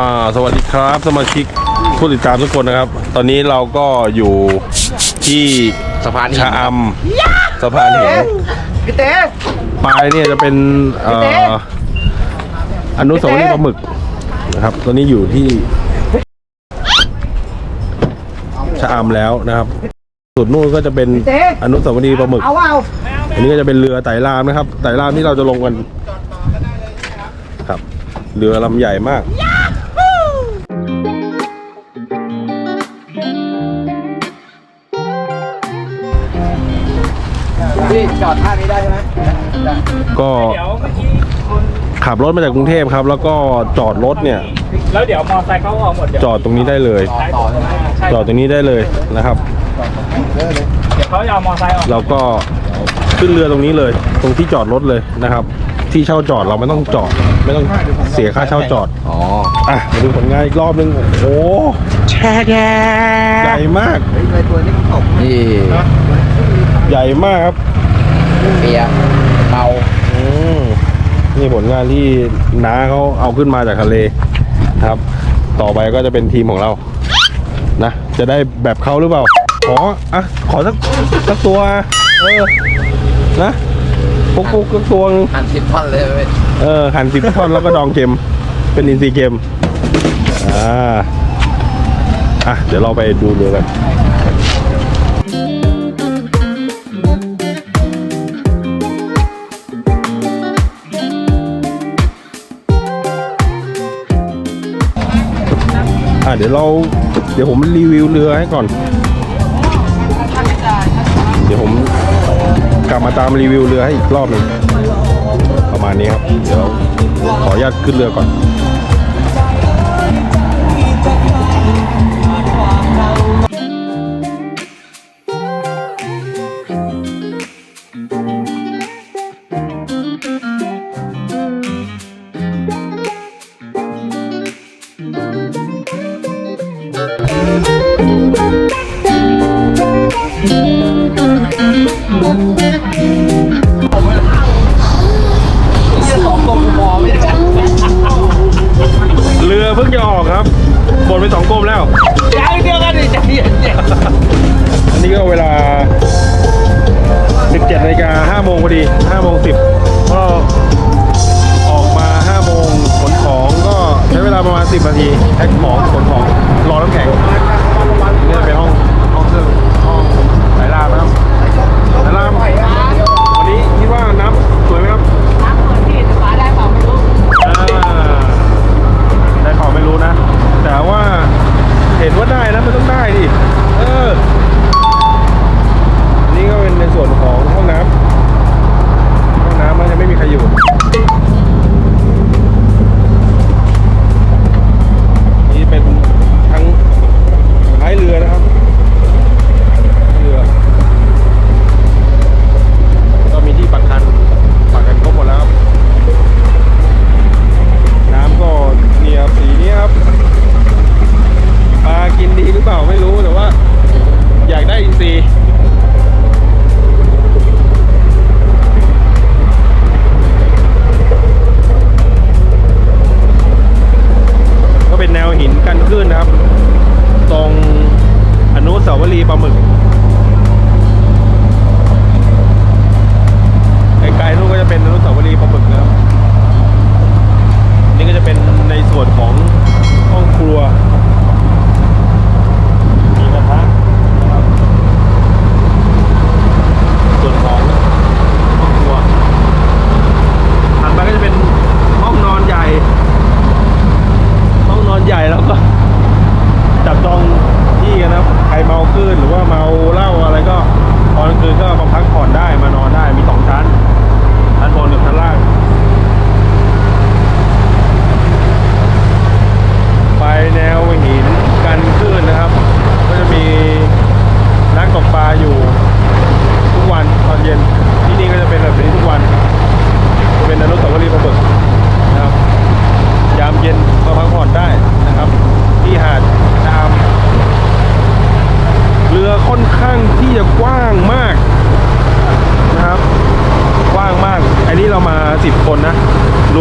อ่าสวัสดีครับ สมาชิกผู้ติดตามทุกคนนะครับ ตอนนี้เราก็อยู่ที่สะพานหิน ชะอำสะพานหินพี่เต้ปลายเนี่ยจะเป็นเอ่ออนุสาวรีย์ปลาหมึกนะครับ ตอนนี้อยู่ที่ชะอำแล้วนะครับสุดนู่นก็จะเป็นอนุสาวรีย์ปลาหมึก เอาเอาอันนี้ก็จะเป็นเรือไต่รามนะครับไต่รามที่เราจะลงกัน ครับ เรือลำใหญ่มาก พี่จอดท่านี้ได้ใช่ไหมได้ก็ขับรถมาจากกรุงเทพครับ แล้วก็จอดรถเนี่ย แล้วเดี๋ยวมอไซค์เขาออกหมดเดี๋ยวจอดตรงนี้ได้เลย ต่อต่อใช่ไหมใช่จอดตรงนี้ได้เลยนะครับ เดี๋ยวเขาจะเอามอไซค์ออกเราก็ขึ้นเรือตรงนี้เลย ตรงที่จอดรถเลยนะครับ ที่เช่าจอดเราไม่ต้องจอด ไม่ต้องเสียค่าเช่าจอดอ๋ออะมาดูผลงานอีกรอบนึงโอ้โหแช่แกใหญ่มากเฮ้ยเลยตัวนี้ตกนี่ ใหญ่มากครับ เปียเบาอืมนี่ผลงานที่น้าเขาเอาขึ้นมาจากทะเลนะครับ ต่อไปก็จะเป็นทีมของเรานะจะได้แบบเขาหรือเปล่า ขออะขอสักสักตัวเออนะปุ๊กปุ๊กสักตัวนึงหั่นสิบท่อนเลยเว้ยเออหั่นสิบท่อนแล้วก็ดองเค็มเป็นอินทรีย์เค็มอ่าอะเดี๋ยวเราไปดูเรือกัน เดี๋ยวเราเดี๋ยวผมรีวิวเรือให้ก่อน เดี๋ยวผมกลับมาตามรีวิวเรือให้อีกรอบหนึ่งประมาณนี้ครับ เดี๋ยวขออนุญาตขึ้นเรือก่อน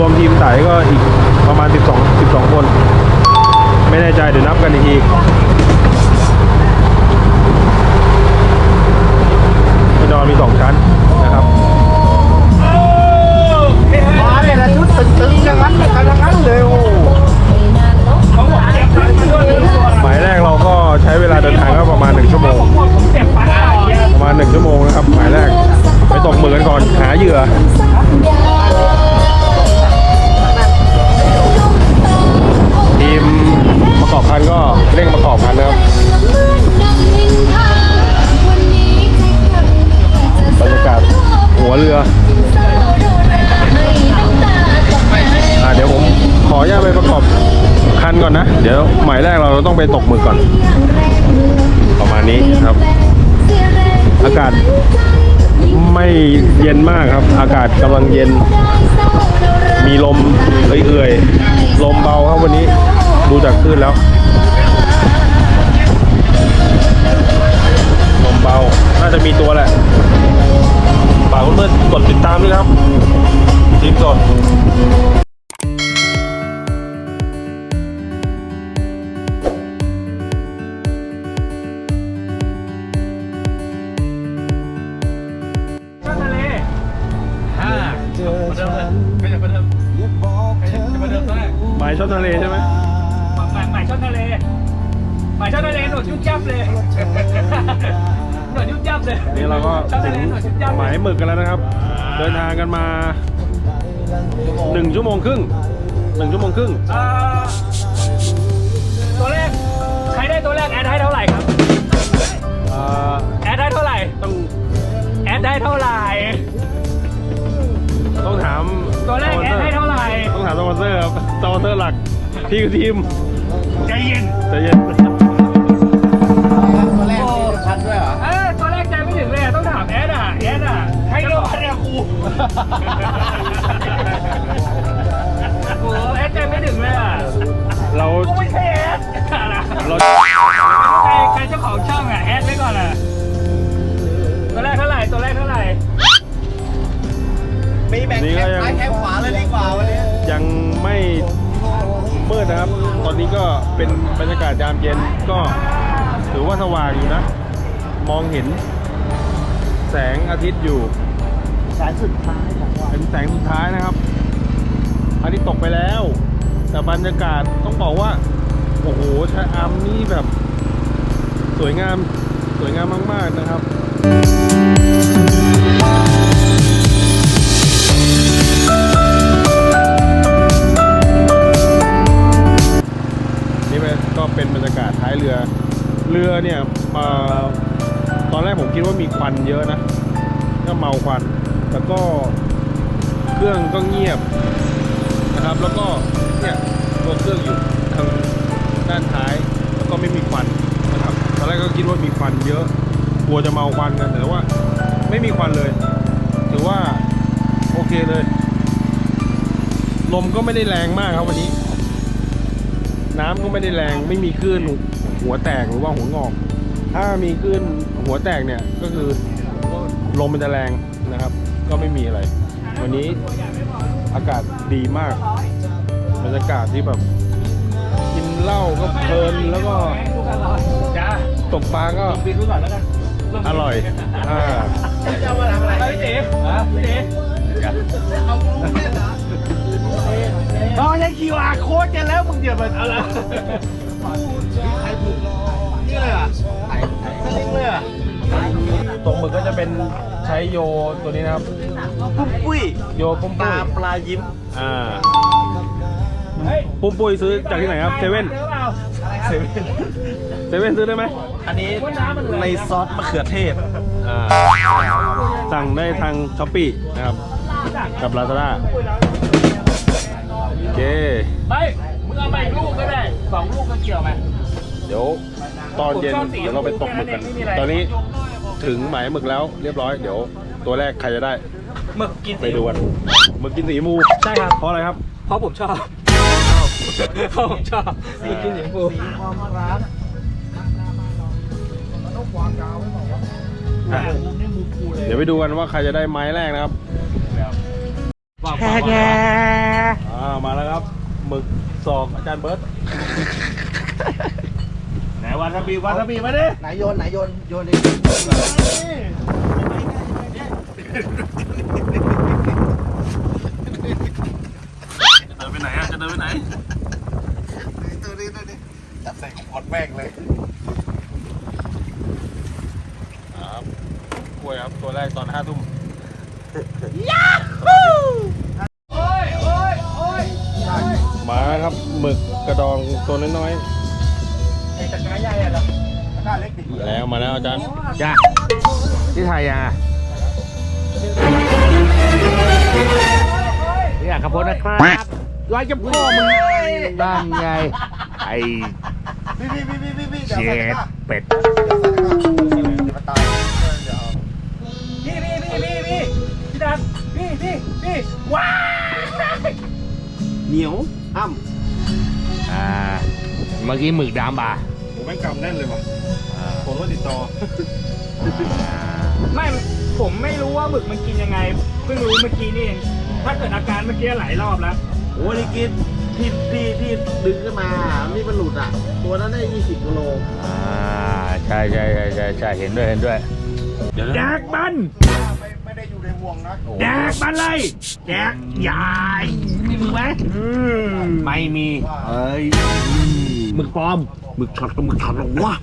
มทีมสายก็อีกประมาณ 12 12 คน ไม่แน่ใจเดี๋ยวนับกันอีกทีที่นอนมี 2 ชั้นนะครับมาเยนะชุดตึงๆทั้งนั้นทั้งนั้นเลยโอ้หมายแรกเราก็ใช้เวลาเดินทางก็ประมาณ 1 ชั่วโมง ประมาณ 1 ชั่วโมงนะครับ หมายแรกไปตกเหมือนก่อนหาเหยื่อ ประกอบพันก็เร่งประกอบพันนะครับบรรยากาศหัวเรืออ่าเดี๋ยวผมขออนุญาตไปประกอบคันก่อนนะ เดี๋ยวหมายแรกเราต้องไปตกหมึกก่อน ประมาณนี้ครับ อากาศไม่เย็นมากครับ อากาศกำลังเย็น มีลมเอื่อยๆลมเบาครับวันนี้ ดูจากคลื่นแล้วลมเบา น่าจะมีตัวแหละฝากเพื่อนๆกดติดตามด้วยครับทีมสดช่างทะเลห้าประเดิมเลยไม่ใช่ประเดิมไม่ใช่ประเดิมตอนแรกหมายชอบทะเลใช่ไหมหม วดยุบยับเลยหนวดยุบยับเลยนี่เราก็ช่อนถึทะงเลหนวดยุบยับหมายหมึกกันแล้วนะครับ เดินทางกันมาหนึ่งชั่วโมงครึ่งหนึ่งชั่วโมงครึ่งอ่าตัวแรกใครได้ตัวแรกแอดให้เท่าไหร่ครับอ่าแอดได้เท่าไหร่ต้องแอดได้เท่าไหร่ต้องถามตัวแรกแอดให้เท่าไหร่ต้องถามสปอนเซอร์ครับสปอนเซอร์หลักพี่คือทีมใจเย็นใจเย็นตัว แรกมีพันด้วยเหรอ เออตัวแรกใจไม่ถึงเลยอะต้องถามแอดอะแอดอะใครโดนเนี่ยครูโอ้แอดใจไม่ถึงเลยอะเรากูไม่ใช่แอดนะเราใครใครเจ้าของช่องอะแอดไว้ก่อนอะตัวแรกเท่าไหร่ตัวแรกเท่าไหร่มีแบ่งแคมซ้ายแคมขวาเลยดีกว่าวันนี้ยังไม่มืดนะครับ ตอนนี้ก็เป็นบรรยากาศยามเย็นก็ถือว่าสว่างอยู่นะ มองเห็น แสงอาทิตย์อยู่สายสุดท้ายของวันเป็นแสงสุดท้ายนะครับอาทิตย์ตกไปแล้ว แต่บรรยากาศต้องบอกว่า โอ้โหชะอำนี่แบบ สวยงามสวยงามมาก ๆ นะครับนี่เป็นก็เป็นบรรยากาศท้ายเรือ เรือเนี่ยเอ่อตอนแรกผมคิดว่ามีควันเยอะนะก็เมาควันแล้วก็เครื่องก็เงียบนะครับ แล้วก็เนี่ยตัวเครื่องอยู่ทางด้านท้าย แล้วก็ไม่มีควันนะครับตอนแรกก็คิดว่ามีควันเยอะกลัวจะเมาควันกันแต่ว่าไม่มีควันเลย ถือว่าโอเคเลยลมก็ไม่ได้แรงมากครับวันนี้ น้ำก็ไม่ได้แรงไม่มีคลื่นหัวแตกหรือว่าหัวงอก ถ้ามีคลื่น หัวแตกเนี่ยก็คือลมมันจะแรงนะครับ ก็ไม่มีอะไร วันนี้อากาศดีมากบรรยากาศที่แบบกินเหล้าก็เพลินแล้วก็ตกปลาก็อร่อยอ่าจะมาทำอะไรไอ้เจ๊ฮะเจ๊น้องใช้ QR โค้ดกันแล้วมึงเดี๋ยวมันอะไรใครผูกนี่เลยอะไอ้สลิงเลยอะ ตรงหมึกก็จะเป็นใช้โยตัวนี้นะครับ ปุ้มปุ้ยโยปุ้มตาปุ้ยปลายิ้มอ่าปุ้มปุ้ยซื้อจากที่ไหนครับเซเว่นเจอเปล่าเซเว่นเซเว่นซื้อได้ไหมอันนี้ในซอสมะเขือเทศ อ่าสั่งได้ทางช้อปปี้นะครับ กับลาซาด้าโอเคไม่มึงเอาไปอีกลูกก็ได้สองลูกก็เกี่ยวไหมเดี๋ยว ตอนเย็นเดี๋ยวเราไปตกหมึกกัน ตอนนี้ถึงหมายหมึกแล้วเรียบร้อยเดี๋ยวตัวแรกใครจะได้หมึกกินไปดูกันหมึกกินสีชมพูใช่ครับเพราะอะไรครับ เพราะผมชอบเพราะผมชอบหมึกกินสีชมพูอะเดี๋ยวไปดูกันว่าใครจะได้ไม้แรกนะครับแค่แกอ่ามาแล้วครับหมึกศอกอาจารย์เบิร์ตไหน วาซาบิวาซาบิมาดิไหนโยนไหนโยนโยนดิเดินไปไหนอะจะเดินไปไหนตัวนี้ตัวนี้จับใส่ขอดแป้งเลยครับกล้วยครับตัวแรกตอนห้าทุ่มมาแล้วครับหมึกกระดองตัวน้อยๆ อาจารย์จ้าที่ไทยอะนี่อะขับรถนะครับร้อยจะพ่อมึงนั่นไง ไอ้พี่พี่พี่พี่พี่พี่เจ็ดเป็ดมาตายเดี๋ยวพี่พี่พี่พี่พี่พี่ดันพี่พี่พี่ว้าเหนียวอ้ำอ่าเมื่อกี้หมึกดำป่ะผมแม่งกำแน่นเลยว่ะ ผมว่าติดต่อ ไม่ผมไม่รู้ว่าหมึกมันกินยังไง เพิ่งรู้เมื่อกี้นี่เองถ้าเกิดอาการเมื่อกี้หลายรอบแล้ว โอ้นี่กินที่ที่ที่ดึงขึ้นมา นี่มันหลุดอะ ตัวนั้นได้20กิโลอ่าใช่ใช่ใช่ใช่ใช่เห็นด้วยเห็นด้วยแจกมันไม่ได้อยู่ในห่วงนะแจกมันเลยแจกใหญ่มีมือไหมไม่มี เอ้ยหมึึกปลอมหมึกช็อตกับหมึกช็อตหรอวะ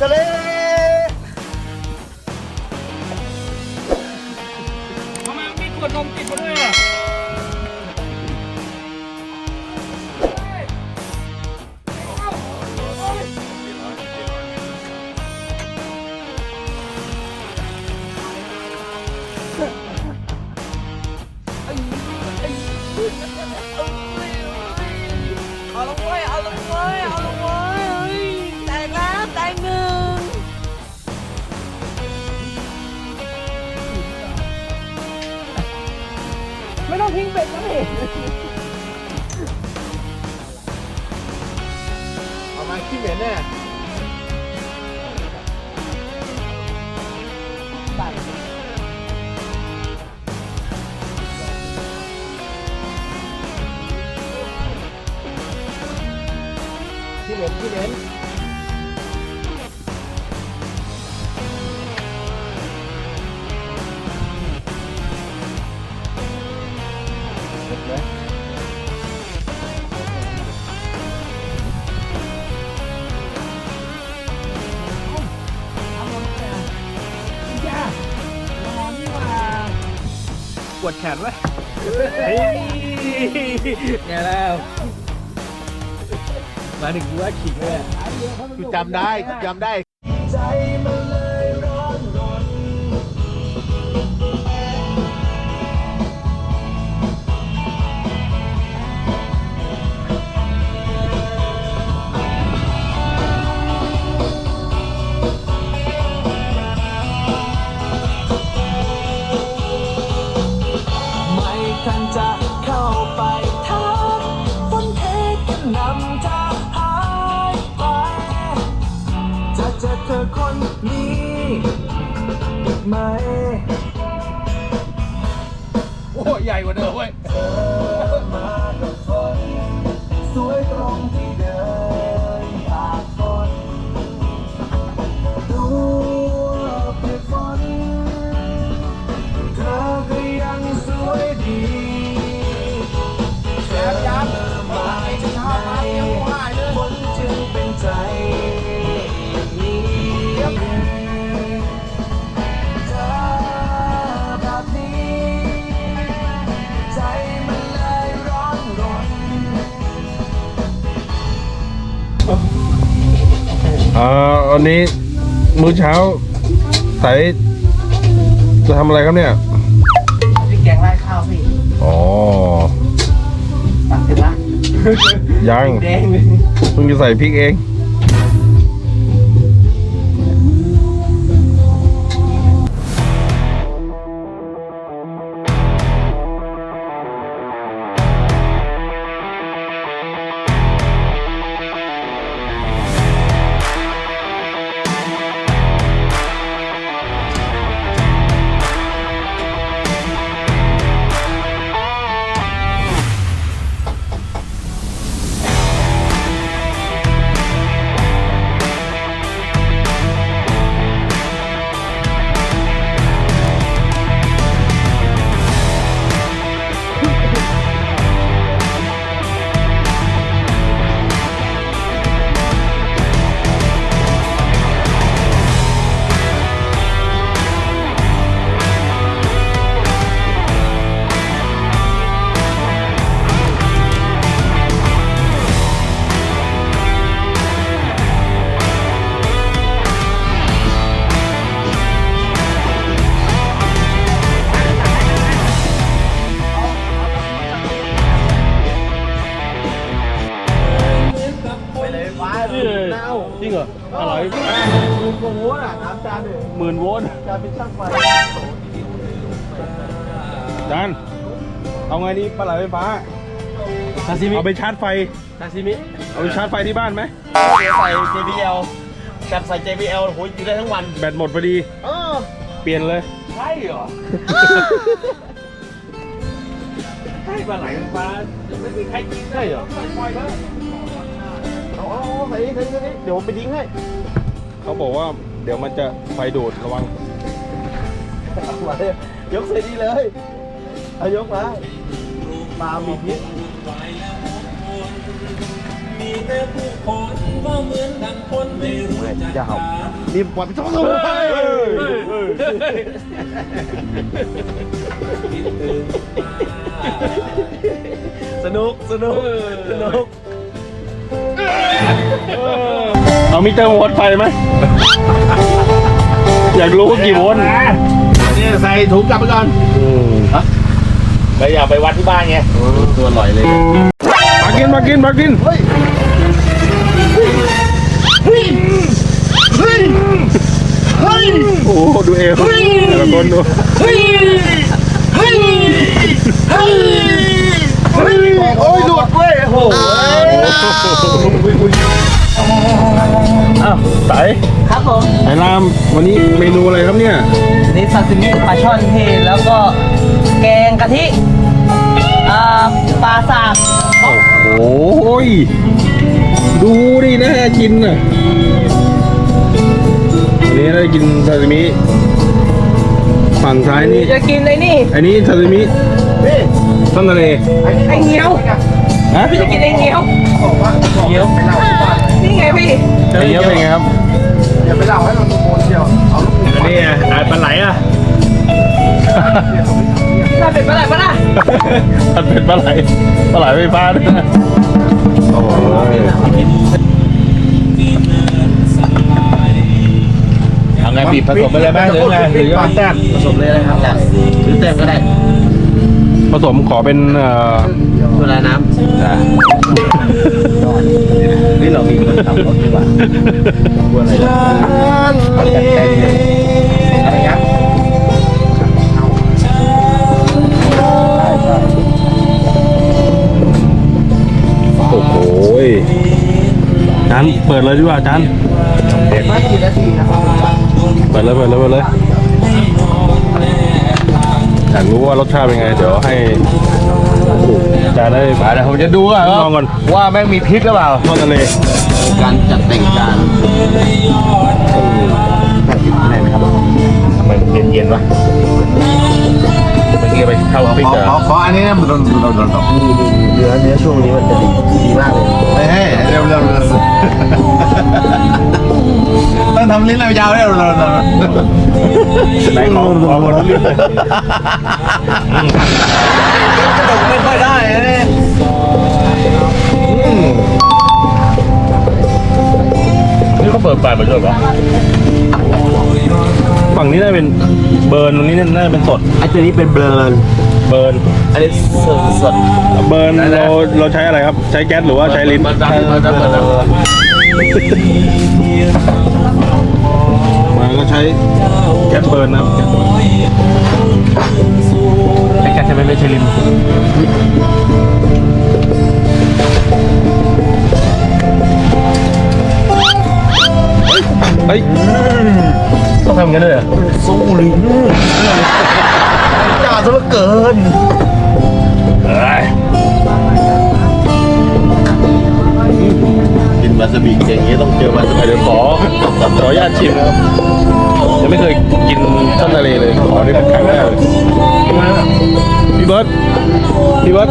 ทะเลทำไมมีขวดนมติดมาด้วยอะเอาละเว้ยเอาละเว้ยเอาละเว้ย ต้องทิ้งเป็ดนะพี่เอามาขี้เหม็นเนี่ยที่เหม็นที่เหม็น วดแขนไว้ไงแล้ว มาถึงกูว่าขิงเลยกูจำได้กูจำได้ ไหม โอ้ใหญ่กว่าเดิมเว้ย อ่าวันนี้มื้อเช้าใสจะทำอะไรครับเนี่ยพี่แกงราดข้าวพี่อ๋อตักเสร็จละยังแดงเลยเพิ่งจะใส่พริกเอง ซาซิมิ เอาไปชาร์จไฟ ซาซิมิเอาไปชาร์จไฟที่บ้านไหมใส่ JBL จับใส่ JBL โหอยู่ได้ทั้งวันแบตหมดพอดี เออเปลี่ยนเลย ใช่เหรอใช่ปลาไหลไฟฟ้าไม่มีใครกินได้เหรอปล่อยเถอะเอาเอาเอาใส่นี่ใส่นี่ใส่นี่เดี๋ยวผมไปทิ้งให้เขาบอกว่าเดี๋ยวมันจะไฟดูดระวัง เอามาเลยยกใส่นี่เลยเอายกมาปลามีพิษ มีแต่ผู้คนก็เหมือนดังคนไม่รู้จักจะกาเอารนี่ปล่อยไปสองตัวเลยคิดถึงป้าสนุกสนุกสนุกเอามิเตอร์โวลต์ไฟไหม อยากรู้ว่ากี่โวลต์นี่ใส่ถุงกลับไปก่อน ไปอยากไปวัดที่บ้านไงตัวลอยเลยมากินมากินมากินเฮ้ยเฮ้ยเฮ้ยเฮ้ยโอ้โหดูเอวแต่ละคนดูเฮ้ยเฮ้ยเฮ้ยเฮ้ยโอ้ยหลุดเว้ยโอ้โหอ้าวไสครับผมไอ้รามวันนี้เมนูอะไรครับเนี่ยนี่ซาซิมิปลาช่อนเทแล้วก็แกง กะทิอ่าปลาสากโอ้ยดูดิน่ากินอะอันนี้ได้กินซาซิมิฝั่งซ้ายนี่ จะกินไอ้นี่อันนี้ซาซิมิต้นทะเลไอ้เงี้ยวฮะพี่จะกินไอ้เงี้ยวเดี๋ยวไปเล่าที่บ้านนี่ไงพี่อันนี้เป็นไงครับอย่าไปเล่าให้มันโมนเดียวเอาลูกอันนี้อะปลาไหลอะ ถ้าเป็นปลาไหลปะล่ะมันเป็นปลาไหลปลาไหลไฟฟ้าด้วยนะโอ้ยเอาไงบีบผสมไปเลยไหมหรือไงหรือว่าแต้มผสมเลยนะครับหรือเต็มก็ได้ผสมขอเป็นเอ่อเวลาน้ำนี่เรามีคนขับรถดีกว่าบัวอะไรอะไร โอ้โหจานเปิดเลยดีกว่าจานโอเคด็ดไม่กี่นาทีนะครับเปิดเลยเปิดเลยเปิดเลยอยากรู้ว่ารสชาติเป็นไง เดี๋ยวให้จะได้เดี๋ยวผมจะดูอะลองก่อนว่าแม่งมีพริกหรือเปล่าทอดทะเลการจัดแต่งการทำไมมันเย็นๆวะ เมื่อกี้ไปเข้าพริกเหรอขอขออันนี้นะมันโดนโดนโดนเนื้อเนื้อช่วงนี้มันจะดีดีมากเลยเฮ้ยเร็วเร็วเร็วต้องทำลิ้นเรายาวเร็วเร็วเร็วไหนขอขอบนลิ้นเลยไม่ค่อยได้เนี่ยนี่เขาเปิดปลายมาด้วยปะฝั่งนี้น่าเป็น เบิร์นตรงนี้น่าจะเป็นสด ไอ้ตัวนี้เป็นเบลนเบิร์น อันนี้สดสดเบิร์นเราเราใช้อะไรครับ ใช้แก๊สหรือว่าใช้ลิ้น มันก็ใช้แก๊สเบิร์นนะครับไอ้แกจะไม่ไม่ใช่ลิ้นเฮ้ย ต้องทำกันด้วยเหรอสู้ลิ้นจ่าซะเหลือเกินกินวาซาบิอย่างนี้ต้องเจอวาซาบิเดี๋ยวขอขออนุญาตชิมนะครับยังไม่เคยกินช่อนทะเลเลยขอได้เป็นครั้งแรกเลยพี่เบิร์ตพี่เบิร์ต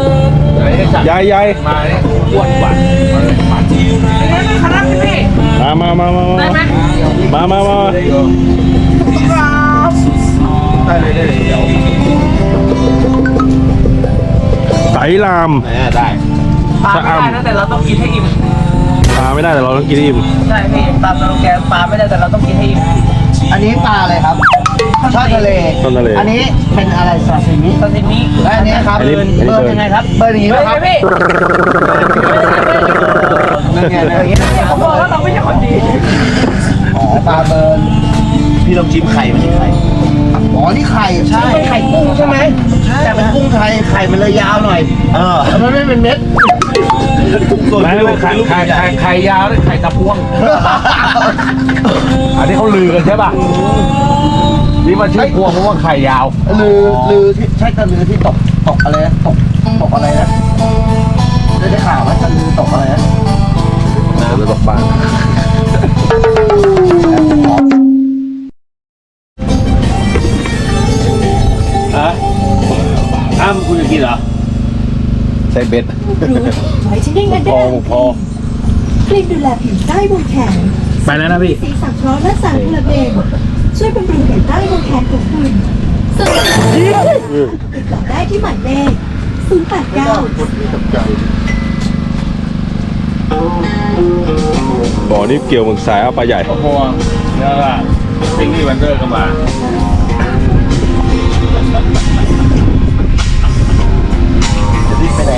ยายยายมาเนี่ยอ้วนกว่า มามามามามามามามาได้เลยได้เลยเดี๋ยวไตรลามได้ปลาไม่ได้นะแต่เราต้องกินให้อิ่มปลาไม่ได้แต่เราต้องกินให้อิ่มใช่พี่ตามสโลแกนปลาไม่ได้แต่เราต้องกินให้อิ่มอันนี้ปลาอะไรครับทอทะเลช่อนทะเล อันนี้เป็นอะไรซาซิมิซาซิมิและอันนี้ครับเบอร์เบอร์ยังไงครับเบอร์อย่างนี้เฮ้ไหมยครับพี่นั่นไงนะอย่างเงี้ยเขาบอกว่า เราไม่ใช่คนดีอ๋อปลาเบิร์นพี่ลองชิมไข่มันดิไข่อ๋อนี่ไข่ใช่ไข่กุ้งใช่ไหมแต่เป็นกุ้งไทยไข่มันเลยยาวหน่อยเออมันไม่เป็นเม็ดไม่ไม่ไข่ไข่ไข่ไข่ยาวหรือไข่ตะพวงอันนี้เขาลือกันใช่ป่ะนี่มันชื่อพวงเพราะว่าไข่ยาว ลือลือที่ใช่ตะลือที่ตกตกอะไรนะตกตกอะไรนะได้ได้ข่าวว่าตะลือตกอะไรนะน้ำเลยบอกบ้าน เบ็ดไว้ใช้ได้งานพได้อพอครีมดูแลผิวใต้วงแขนไปแล้วนะพี่ สีสังเคราะห์และสารพลเบนช่วยบำรุงผิวใต้วงแขนของคุณสนใจติดต่อได้ที่หมายเลข089บ่อนี่เกี่ยวหมึกสายเอาปลาใหญ่พวงนี่แหละซิงนี่วันเดอร์ก็มา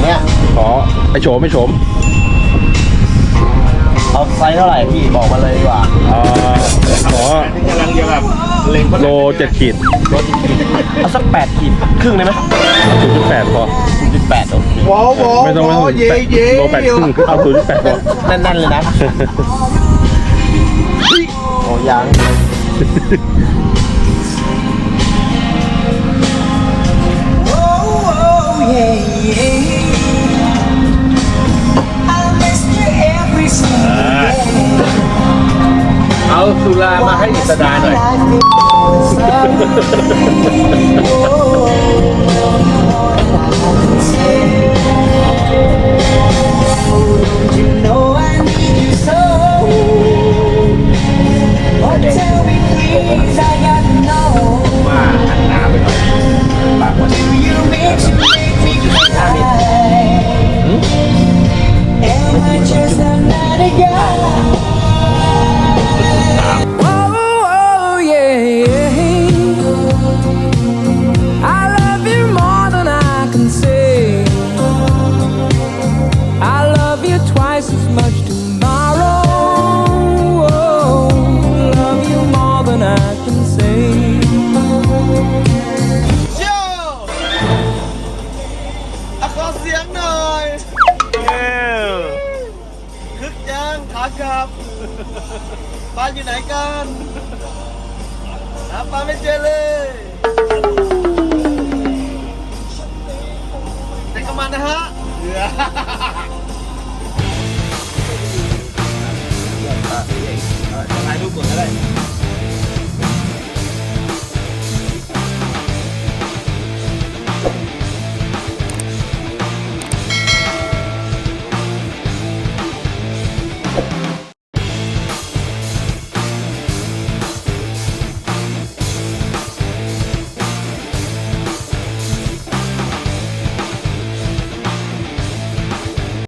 นเนี่ยขอไอโฉมไอโฉมเอาไซส์เท่าไหร่พี่บอกมาเลยดีกว่าอ่าขอกำลังจะแบบเล็งโลเจ็ดขีดเอาสักแปดขีดครึ่งได้ไหมศูนย์จุดแปดพอจุดแปดโอเคว้าวไม่ต้องไม่ต้องแปดโลแปดครึ่งเอาศูนย์จุดแปดพอแน่นๆเลยนะโอ้ยัง สุรามาให้อิสดาหน่อยว่ ครับปลาอยู่ไหนกันหาปลาไม่เจอเลยเด็กกำมานนะฮะถ่ายรูปก่อนก็ได้